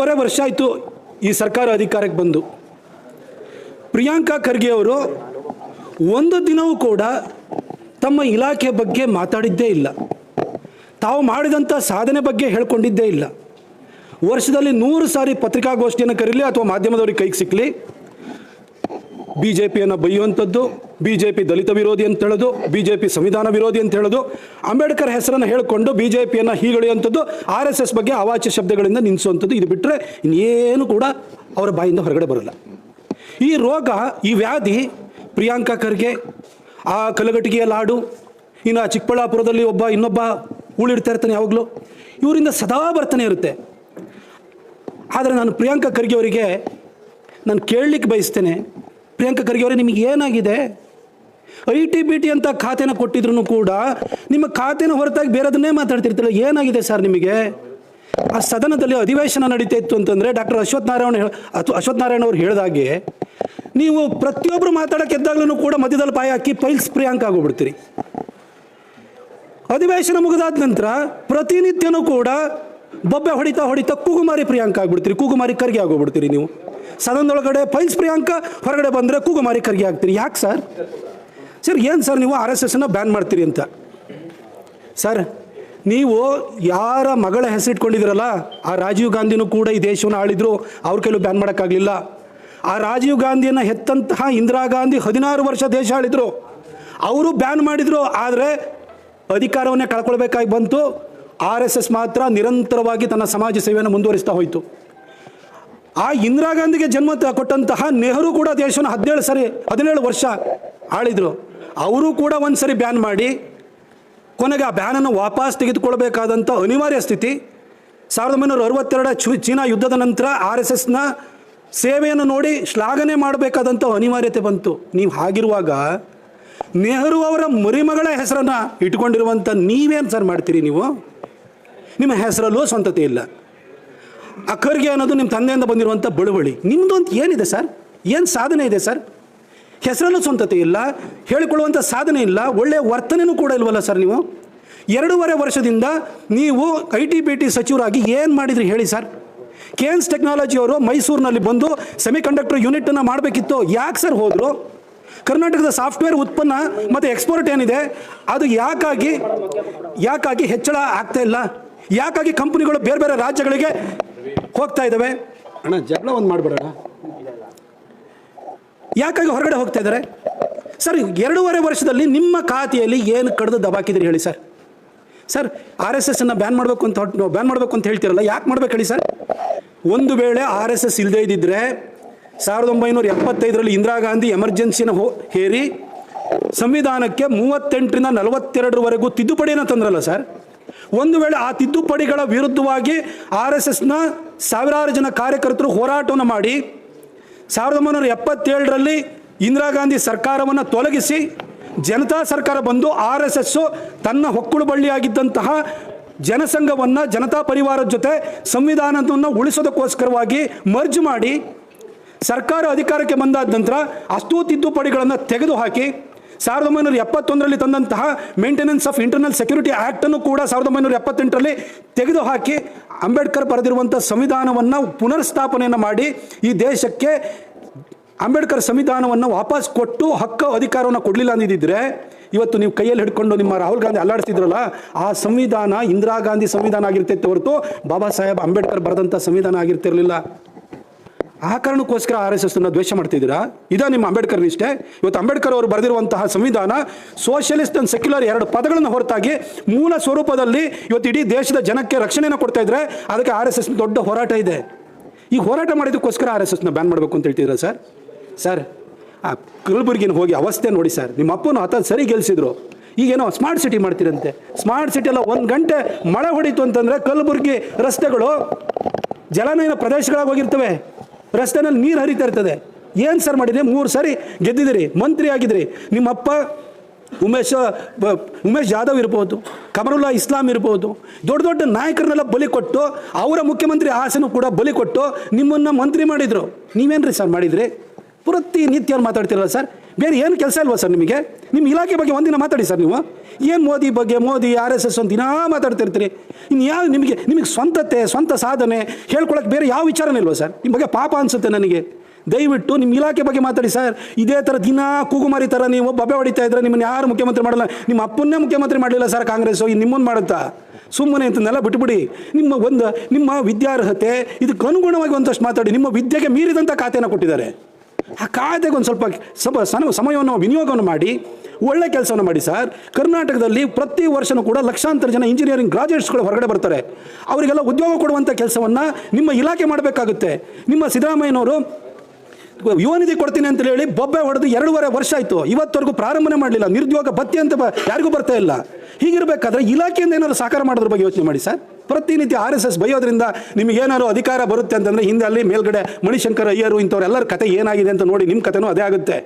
ಒಂದೂವರೆ ವರ್ಷ ಆಯಿತು ಈ ಸರ್ಕಾರ ಅಧಿಕಾರಕ್ಕೆ ಬಂದು. ಪ್ರಿಯಾಂಕಾ ಖರ್ಗೆ ಅವರು ಒಂದು ದಿನವೂ ಕೂಡ ತಮ್ಮ ಇಲಾಖೆ ಬಗ್ಗೆ ಮಾತಾಡಿದ್ದೇ ಇಲ್ಲ. ತಾವು ಮಾಡಿದಂಥ ಸಾಧನೆ ಬಗ್ಗೆ ಹೇಳ್ಕೊಂಡಿದ್ದೇ ಇಲ್ಲ. ವರ್ಷದಲ್ಲಿ ನೂರು ಸಾರಿ ಪತ್ರಿಕಾಗೋಷ್ಠಿಯನ್ನು ಕರೀಲಿ ಅಥವಾ ಮಾಧ್ಯಮದವ್ರಿಗೆ ಕೈಗೆ ಸಿಕ್ಕಲಿ ಬಿ ಜೆ ಪಿಯನ್ನು ಬೈಯುವಂಥದ್ದು ಬಿ ಜೆ ಪಿ ದಲಿತ ವಿರೋಧಿ ಅಂತ ಹೇಳೋದು ಬಿ ಜೆ ಪಿ ಸಂವಿಧಾನ ವಿರೋಧಿ ಅಂತ ಹೇಳೋದು, ಅಂಬೇಡ್ಕರ್ ಹೆಸರನ್ನು ಹೇಳಿಕೊಂಡು ಬಿ ಜೆ ಪಿಯನ್ನು ಹೀಗಳೆಯುವಂಥದ್ದು, ಆರ್ ಎಸ್ ಎಸ್ ಬಗ್ಗೆ ಅವಾಚ್ಯ ಶಬ್ದಗಳಿಂದ ನಿಲ್ಲಿಸುವಂಥದ್ದು ಇದು ಬಿಟ್ಟರೆ ಇನ್ನೇನು ಕೂಡ ಅವರ ಬಾಯಿಂದ ಹೊರಗಡೆ ಬರಲ್ಲ. ಈ ರೋಗ, ಈ ವ್ಯಾಧಿ, ಪ್ರಿಯಾಂಕಾ ಖರ್ಗೆ, ಆ ಕಲಗಟಿಗೆಯ ಲಾಡು, ಇನ್ನು ಚಿಕ್ಕಬಳ್ಳಾಪುರದಲ್ಲಿ ಒಬ್ಬ ಇನ್ನೊಬ್ಬ ಉಳಿಡ್ತಾ ಇರ್ತಾನೆ ಯಾವಾಗಲೂ, ಇವರಿಂದ ಸದಾ ಬರ್ತಾನೆ ಇರುತ್ತೆ. ಆದರೆ ನಾನು ಪ್ರಿಯಾಂಕಾ ಖರ್ಗೆ ಅವರಿಗೆ ನಾನು ಕೇಳಲಿಕ್ಕೆ ಬಯಸ್ತೇನೆ. ಪ್ರಿಯಾಂಕಾ ಖರ್ಗೆ ಅವರೇ ನಿಮಗೆ ಏನಾಗಿದೆ? ಐ ಟಿ ಬಿ ಟಿ ಅಂತ ಖಾತೆನ ಕೊಟ್ಟಿದ್ರು ಕೂಡ ನಿಮ್ಮ ಖಾತೆನ ಹೊರತಾಗಿ ಬೇರೆದನ್ನೇ ಮಾತಾಡ್ತಿರ್ತೀರಾ ಏನಾಗಿದೆ ಸರ್ ನಿಮಗೆ? ಆ ಸದನದಲ್ಲಿ ಅಧಿವೇಶನ ನಡೀತಾ ಇತ್ತು ಅಂತಂದರೆ ಡಾಕ್ಟರ್ ಅಶ್ವಥ್ ನಾರಾಯಣ ಅಥವಾ ಅಶ್ವಥ್ ನಾರಾಯಣ ಅವ್ರು ಹೇಳಿದಾಗೆ ನೀವು ಪ್ರತಿಯೊಬ್ಬರು ಮಾತಾಡಕ್ಕೆ ಎದ್ದಾಗ್ಲೂ ಕೂಡ ಮಧ್ಯದಲ್ಲಿ ಪಾಯ ಹಾಕಿ ಪೈಲ್ಸ್ ಪ್ರಿಯಾಂಕ ಆಗೋಗ್ಬಿಡ್ತೀರಿ. ಅಧಿವೇಶನ ಮುಗಿದಾದ ನಂತರ ಪ್ರತಿನಿತ್ಯನೂ ಕೂಡ ಬೊಬ್ಬೆ ಹೊಡಿತಾ ಹೊಡಿತಾ ಕೂಗುಮಾರಿ ಪ್ರಿಯಾಂಕ ಆಗ್ಬಿಡ್ತೀರಿ, ಕೂಗುಮಾರಿ ಕರ್ಗೆ ಆಗೋಗ್ಬಿಡ್ತೀರಿ ನೀವು. ಸದನದೊಳಗಡೆ ಫೈಲ್ಸ್ ಪ್ರಿಯಾಂಕ ಹೊರಗಡೆ ಬಂದರೆ ಕೂಗುಮಾರಿ ಕರ್ಗೆ ಆಗ್ತೀರಿ. ಯಾಕೆ ಸರ್? ಸರ್, ಏನು ಸರ್ ನೀವು ಆರ್ ಎಸ್ ಎಸ್ನ ಬ್ಯಾನ್ ಮಾಡ್ತೀರಿ ಅಂತ? ಸರ್, ನೀವು ಯಾರ ಮಗಳ ಹೆಸರಿಟ್ಕೊಂಡಿದ್ದೀರಲ್ಲ ಆ ರಾಜೀವ್ ಗಾಂಧಿನೂ ಕೂಡ ಈ ದೇಶವನ್ನು ಆಳಿದ್ರು, ಅವ್ರ ಕೈಲೂ ಬ್ಯಾನ್ ಮಾಡೋಕ್ಕಾಗಲಿಲ್ಲ. ಆ ರಾಜೀವ್ ಗಾಂಧಿಯನ್ನು ಹೆತ್ತಂತಹ ಇಂದಿರಾ ಗಾಂಧಿ ಹದಿನಾರು ವರ್ಷ ದೇಶ ಆಳಿದ್ರು. ಅವರು ಬ್ಯಾನ್ ಮಾಡಿದರು, ಆದರೆ ಅಧಿಕಾರವನ್ನೇ ಕಳ್ಕೊಳ್ಬೇಕಾಗಿ ಬಂತು. ಆರ್ ಎಸ್ ಎಸ್ ಮಾತ್ರ ನಿರಂತರವಾಗಿ ತನ್ನ ಸಮಾಜ ಸೇವೆಯನ್ನು ಮುಂದುವರಿಸ್ತಾ ಹೋಯಿತು. ಆ ಇಂದಿರಾ ಗಾಂಧಿಗೆ ಜನ್ಮ ಕೊಟ್ಟಂತಹ ನೆಹರು ಕೂಡ ದೇಶವನ್ನು ಹದಿನೇಳು ಸರಿ, ಹದಿನೇಳು ವರ್ಷ ಆಳಿದರು. ಅವರು ಕೂಡ ಒಂದು ಸರಿ ಬ್ಯಾನ್ ಮಾಡಿ, ಕೊನೆಗೆ ಆ ಬ್ಯಾನನ್ನು ವಾಪಸ್ ತೆಗೆದುಕೊಳ್ಬೇಕಾದಂಥ ಅನಿವಾರ್ಯ ಸ್ಥಿತಿ. ಸಾವಿರದ ಒಂಬೈನೂರ ಅರವತ್ತೆರಡ ಚು, ಚೀನಾ ಯುದ್ಧದ ನಂತರ ಆರ್ ಎಸ್ ಎಸ್ನ ಸೇವೆಯನ್ನು ನೋಡಿ ಶ್ಲಾಘನೆ ಮಾಡಬೇಕಾದಂಥ ಅನಿವಾರ್ಯತೆ ಬಂತು. ನೀವು ಹಾಗಿರುವಾಗ ನೆಹರು ಅವರ ಮರಿಮಗಳ ಹೆಸರನ್ನು ಇಟ್ಕೊಂಡಿರುವಂಥ ನೀವೇನು ಸರ್ ಮಾಡ್ತೀರಿ ನೀವು? ನಿಮ್ಮ ಹೆಸರಲ್ಲೂ ಸ್ವಂತತೆ ಇಲ್ಲ. ಅಖರ್ಗೆ ಅನ್ನೋದು ನಿಮ್ಮ ತಂದೆಯಿಂದ ಬಂದಿರುವಂಥ ಬಳುವಳಿ. ನಿಮ್ಮದು ಅಂತ ಏನಿದೆ ಸರ್? ಏನು ಸಾಧನೆ ಇದೆ ಸರ್? ಹೆಸರಲ್ಲೂ ಸ್ವಂತತೆ ಇಲ್ಲ ಹೇಳಿಕೊಳ್ಳುವಂಥ ಸಾಧನೆ ಇಲ್ಲ ಒಳ್ಳೆಯ ವರ್ತನೆನೂ ಕೂಡ ಇಲ್ವಲ್ಲ ಸರ್ ನೀವು? ಎರಡೂವರೆ ವರ್ಷದಿಂದ ನೀವು ಐ ಟಿ ಬಿ ಟಿ ಸಚಿವರಾಗಿ ಏನು ಮಾಡಿದ್ರಿ ಹೇಳಿ ಸರ್? ಕೆ ಟೆಕ್ನಾಲಜಿ ಅವರು ಮೈಸೂರಿನಲ್ಲಿ ಬಂದು ಸೆಮಿಕಂಡಕ್ಟರ್ ಯೂನಿಟನ್ನು ಮಾಡಬೇಕಿತ್ತು, ಯಾಕೆ ಸರ್ ಹೋದರು? ಕರ್ನಾಟಕದ ಸಾಫ್ಟ್ವೇರ್ ಉತ್ಪನ್ನ ಮತ್ತು ಎಕ್ಸ್ಪೋರ್ಟ್ ಏನಿದೆ, ಅದು ಯಾಕಾಗಿ ಯಾಕಾಗಿ ಹೆಚ್ಚಳ ಆಗ್ತಾ ಇಲ್ಲ? ಯಾಕಾಗಿ ಕಂಪನಿಗಳು ಬೇರೆ ಬೇರೆ ರಾಜ್ಯಗಳಿಗೆ ಹೋಗ್ತಾ ಇದ್ದಾವೆ ಅಣ್ಣ, ಜಗಳ ಒಂದು ಮಾಡಿಬಿಡೋಣ ಯಾಕಾಗಿ ಹೊರಗಡೆ ಹೋಗ್ತಾ ಇದ್ದಾರೆ? ಸರ್, ಎರಡೂವರೆ ವರ್ಷದಲ್ಲಿ ನಿಮ್ಮ ಖಾತೆಯಲ್ಲಿ ಏನು ಕಡ್ದು ದಬಾಕಿದ್ರಿ ಹೇಳಿ ಸರ್. ಸರ್, ಆರ್ ಎಸ್ ಎಸ್ಸನ್ನು ಬ್ಯಾನ್ ಮಾಡಬೇಕು ಅಂತ ಹೊಟ್ಟು ಬ್ಯಾನ್ ಮಾಡಬೇಕು ಅಂತ ಹೇಳ್ತಿರಲ್ಲ, ಯಾಕೆ ಮಾಡ್ಬೇಕು ಹೇಳಿ ಸರ್? ಒಂದು ವೇಳೆ ಆರ್ ಎಸ್ ಎಸ್ ಇಲ್ಲದೇ ಇದ್ದಿದ್ರೆ ಸಾವಿರದ ಒಂಬೈನೂರ ಎಪ್ಪತ್ತೈದರಲ್ಲಿ ಇಂದಿರಾ ಗಾಂಧಿ ಎಮರ್ಜೆನ್ಸಿನ ಹೋ ಹೇರಿ ಸಂವಿಧಾನಕ್ಕೆ ಮೂವತ್ತೆಂಟರಿಂದ ನಲವತ್ತೆರಡರವರೆಗೂ ತಿದ್ದುಪಡಿಯನ್ನು ತಂದ್ರಲ್ಲ ಸರ್. ಒಂದು ವೇಳೆ ಆ ತಿದ್ದುಪಡಿಗಳ ವಿರುದ್ಧವಾಗಿ ಆರ್ ಎಸ್ ಎಸ್ನ ಸಾವಿರಾರು ಜನ ಕಾರ್ಯಕರ್ತರು ಹೋರಾಟವನ್ನು ಮಾಡಿ ಸಾವಿರದ ಒಂಬೈನೂರ ಎಪ್ಪತ್ತೇಳರಲ್ಲಿ ಇಂದಿರಾ ಗಾಂಧಿ ಸರ್ಕಾರವನ್ನು ತೊಲಗಿಸಿ ಜನತಾ ಸರ್ಕಾರ ಬಂದು ಆರ್ ಎಸ್ ಎಸ್ಸು ತನ್ನ ಹೊಕ್ಕುಳು ಬಳ್ಳಿಯಾಗಿದ್ದಂತಹ ಜನಸಂಘವನ್ನು, ಜನತಾ ಪರಿವಾರದ ಜೊತೆ ಸಂವಿಧಾನವನ್ನು ಉಳಿಸೋದಕ್ಕೋಸ್ಕರವಾಗಿ ಮರ್ಜ್ ಮಾಡಿ ಸರ್ಕಾರ ಅಧಿಕಾರಕ್ಕೆ ಬಂದಾದ ನಂತರ ಅಷ್ಟೂ ತಿದ್ದುಪಡಿಗಳನ್ನು ತೆಗೆದುಹಾಕಿ ಸಾವಿರದ ಒಂಬೈನೂರ ಎಪ್ಪತ್ತೊಂದರಲ್ಲಿ ತಂದಂತಹ ಮೇಂಟೆನೆನ್ಸ್ ಆಫ್ ಇಂಟರ್ನಲ್ ಸೆಕ್ಯೂರಿಟಿ ಆ್ಯಕ್ಟನ್ನು ಕೂಡ ಸಾವಿರದ ಒಂಬೈನೂರ ಎಪ್ಪತ್ತೆಂಟರಲ್ಲಿ ತೆಗೆದುಹಾಕಿ ಅಂಬೇಡ್ಕರ್ ಬರೆದಿರುವಂಥ ಸಂವಿಧಾನವನ್ನು ಪುನರ್ಸ್ಥಾಪನೆಯನ್ನು ಮಾಡಿ ಈ ದೇಶಕ್ಕೆ ಅಂಬೇಡ್ಕರ್ ಸಂವಿಧಾನವನ್ನು ವಾಪಸ್ ಕೊಟ್ಟು ಹಕ್ಕು ಅಧಿಕಾರವನ್ನು ಕೊಡಲಿಲ್ಲ ಅಂದಿದ್ದರೆ ಇವತ್ತು ನೀವು ಕೈಯಲ್ಲಿ ಹಿಡ್ಕೊಂಡು ನಿಮ್ಮ ರಾಹುಲ್ ಗಾಂಧಿ ಅಲ್ಲಾಡಿಸ್ತಿದ್ರಲ್ಲ, ಆ ಸಂವಿಧಾನ ಇಂದಿರಾ ಗಾಂಧಿ ಸಂವಿಧಾನ ಆಗಿರ್ತಿತ್ತು ಹೊರತು ಬಾಬಾ ಸಾಹೇಬ್ ಅಂಬೇಡ್ಕರ್ ಬರೆದಂಥ ಸಂವಿಧಾನ ಆಗಿರ್ತಿರಲಿಲ್ಲ. ಆ ಕಾರಣಕ್ಕೋಸ್ಕರ ಆರ್ ಎಸ್ ಎಸ್ನ ದ್ವೇಷ ಮಾಡ್ತಿದ್ದೀರಾ? ಇದ ನಿಮ್ಮ ಅಂಬೇಡ್ಕರ್ ನಿಷ್ಠೆ? ಇವತ್ತು ಅಂಬೇಡ್ಕರ್ ಅವರು ಬರೆದಿರುವಂತಹ ಸಂವಿಧಾನ ಸೋಷಿಯಲಿಸ್ಟ್ ಅಂಡ್ ಸೆಕ್ಯುಲರ್ ಎರಡು ಪದಗಳನ್ನು ಹೊರತಾಗಿ ಮೂಲ ಸ್ವರೂಪದಲ್ಲಿ ಇವತ್ತು ಇಡೀ ದೇಶದ ಜನಕ್ಕೆ ರಕ್ಷಣೆಯನ್ನು ಕೊಡ್ತಾ ಇದ್ರೆ ಅದಕ್ಕೆ ಆರ್ ಎಸ್ ಎಸ್ ದೊಡ್ಡ ಹೋರಾಟ ಇದೆ. ಈ ಹೋರಾಟ ಮಾಡಿದ್ದಕ್ಕೋಸ್ಕರ ಆರ್ ಎಸ್ ಎಸ್ನ ಬ್ಯಾನ್ ಮಾಡಬೇಕು ಅಂತ ಹೇಳ್ತಿದ್ರ ಸರ್? ಸರ್, ಆ ಕಲಬುರ್ಗಿನ ಹೋಗಿ ಅವಸ್ಥೆ ನೋಡಿ ಸರ್. ನಿಮ್ಮ ಅಪ್ಪನ ಹತ ಸರಿ ಗೆಲ್ಸಿದ್ರು. ಈಗೇನೋ ಸ್ಮಾರ್ಟ್ ಸಿಟಿ ಮಾಡ್ತೀರಂತೆ. ಸ್ಮಾರ್ಟ್ ಸಿಟಿ ಎಲ್ಲ ಒಂದು ಗಂಟೆ ಮಳೆ ಹೊಡಿತು ಅಂತಂದರೆ ಕಲಬುರ್ಗಿ ರಸ್ತೆಗಳು ಜಲನಯನ ಪ್ರದೇಶಗಳಾಗಿ ಹೋಗಿರ್ತವೆ. ರಸ್ತೆನಲ್ಲಿ ನೀರು ಹರಿತಾ ಇರ್ತದೆ. ಏನು ಸರ್ ಮಾಡಿದ್ರಿ? ಮೂರು ಸಾರಿ ಗೆದ್ದಿದ್ದೀರಿ, ಮಂತ್ರಿ ಆಗಿದ್ರಿ. ನಿಮ್ಮಪ್ಪ ಉಮೇಶ್ ಉಮೇಶ್ ಜಾಧವ್ ಇರ್ಬೋದು, ಕಮರುಲ್ಲಾ ಇಸ್ಲಾಂ ಇರ್ಬೋದು, ದೊಡ್ಡ ದೊಡ್ಡ ನಾಯಕರನ್ನೆಲ್ಲ ಬಲಿ ಕೊಟ್ಟು, ಅವರ ಮುಖ್ಯಮಂತ್ರಿ ಆಸೆನೂ ಕೂಡ ಬಲಿ ಕೊಟ್ಟು ನಿಮ್ಮನ್ನು ಮಂತ್ರಿ ಮಾಡಿದರು. ನೀವೇನ್ರಿ ಸರ್ ಮಾಡಿದ್ರಿ? ಪ್ರತಿನಿತ್ಯ ಮಾತಾಡ್ತಿರಲ್ಲ ಸರ್? ಬೇರೆ ಏನು ಕೆಲಸ ಇಲ್ವಾ ಸರ್ ನಿಮಗೆ? ನಿಮ್ಮ ಇಲಾಖೆ ಬಗ್ಗೆ ಒಂದಿನ ಮಾತಾಡಿ ಸರ್ ನೀವು. ಏನು ಮೋದಿ ಬಗ್ಗೆ, ಮೋದಿ, ಆರ್ ಎಸ್ ಎಸ್ ಒಂದು ದಿನ ಮಾತಾಡ್ತಿರ್ತೀರಿ. ಇನ್ನು ಯಾವ ನಿಮಗೆ ನಿಮಗೆ ಸ್ವಂತತೆ, ಸ್ವಂತ ಸಾಧನೆ ಹೇಳ್ಕೊಳಕ್ಕೆ ಬೇರೆ ಯಾವ ವಿಚಾರನೇ ಇಲ್ವಾ ಸರ್? ನಿಮ್ಮ ಬಗ್ಗೆ ಪಾಪ ಅನಿಸುತ್ತೆ ನನಗೆ. ದಯವಿಟ್ಟು ನಿಮ್ಮ ಇಲಾಖೆ ಬಗ್ಗೆ ಮಾತಾಡಿ ಸರ್. ಇದೇ ಥರ ದಿನ ಕೂಗುಮಾರಿ ಥರ ನೀವು ಬಬ್ಬೆ ಹೊಡಿತಾ ಇದ್ರೆ ನಿಮ್ಮನ್ನು ಯಾರು ಮುಖ್ಯಮಂತ್ರಿ ಮಾಡಲ್ಲ. ನಿಮ್ಮ ಅಪ್ಪನ್ನೇ ಮುಖ್ಯಮಂತ್ರಿ ಮಾಡಲಿಲ್ಲ ಸರ್ ಕಾಂಗ್ರೆಸ್ ಇನ್ನು ನಿಮ್ಮನ್ನು ಮಾಡುತ್ತಾ? ಸುಮ್ಮನೆ ಅಂತನ್ನೆಲ್ಲ ಬಿಟ್ಬಿಡಿ. ನಿಮ್ಮ ಒಂದು, ನಿಮ್ಮ ವಿದ್ಯಾರ್ಹತೆ ಇದಕ್ಕೆ ಅನುಗುಣವಾಗಿ ಒಂದಷ್ಟು ಮಾತಾಡಿ. ನಿಮ್ಮ ವಿದ್ಯೆಗೆ ಮೀರಿದಂಥ ಖಾತೆನ ಕೊಟ್ಟಿದ್ದಾರೆ. ಆ ಕಾಯ್ದೆಗೆ ಒಂದು ಸ್ವಲ್ಪ ಸಮ ಸಮಯವನ್ನು, ವಿನಿಯೋಗವನ್ನು ಮಾಡಿ, ಒಳ್ಳೆ ಕೆಲಸವನ್ನು ಮಾಡಿ ಸರ್. ಕರ್ನಾಟಕದಲ್ಲಿ ಪ್ರತಿ ವರ್ಷನೂ ಕೂಡ ಲಕ್ಷಾಂತರ ಜನ ಇಂಜಿನಿಯರಿಂಗ್ ಗ್ರಾಜುಯೇಟ್ಸ್ಗಳು ಹೊರಗಡೆ ಬರ್ತಾರೆ. ಅವರಿಗೆಲ್ಲ ಉದ್ಯೋಗ ಕೊಡುವಂಥ ಕೆಲಸವನ್ನು ನಿಮ್ಮ ಇಲಾಖೆ ಮಾಡಬೇಕಾಗುತ್ತೆ. ನಿಮ್ಮ ಸಿದ್ದರಾಮಯ್ಯನವರು ಯುವ ನಿಧಿ ಕೊಡ್ತೀನಿ ಅಂತ ಹೇಳಿ ಬೊಬ್ಬೆ ಹೊಡೆದು ಎರಡೂವರೆ ವರ್ಷ ಆಯಿತು. ಇವತ್ತವರೆಗೂ ಪ್ರಾರಂಭನೆ ಮಾಡಲಿಲ್ಲ. ನಿರುದ್ಯೋಗ ಭತ್ಯೆ ಅಂತ ಯಾರಿಗೂ ಬರ್ತಾ ಇಲ್ಲ. ಹೀಗಿರಬೇಕಾದ್ರೆ ಇಲಾಖೆಯಿಂದ ಏನಾದ್ರು ಸಾಕಾರ ಮಾಡೋದ್ರ ಬಗ್ಗೆ ಯೋಚನೆ ಮಾಡಿ ಸರ್. ಪ್ರತಿನಿತ್ಯ ಆರ್ ಎಸ್ ಎಸ್ ಬೈಯೋದ್ರಿಂದ ನಿಮಗೇನಾದ್ರು ಅಧಿಕಾರ ಬರುತ್ತೆ ಅಂತಂದರೆ ಹಿಂದೆ ಅಲ್ಲಿ ಮೇಲ್ಗಡೆ ಮಣಿಶಂಕರ್ ಅಯ್ಯರು ಇಂಥವ್ರೆಲ್ಲರ ಕತೆ ಏನಾಗಿದೆ ಅಂತ ನೋಡಿ ನಿಮ್ಮ ಕತೆನೂ ಅದೇ ಆಗುತ್ತೆ.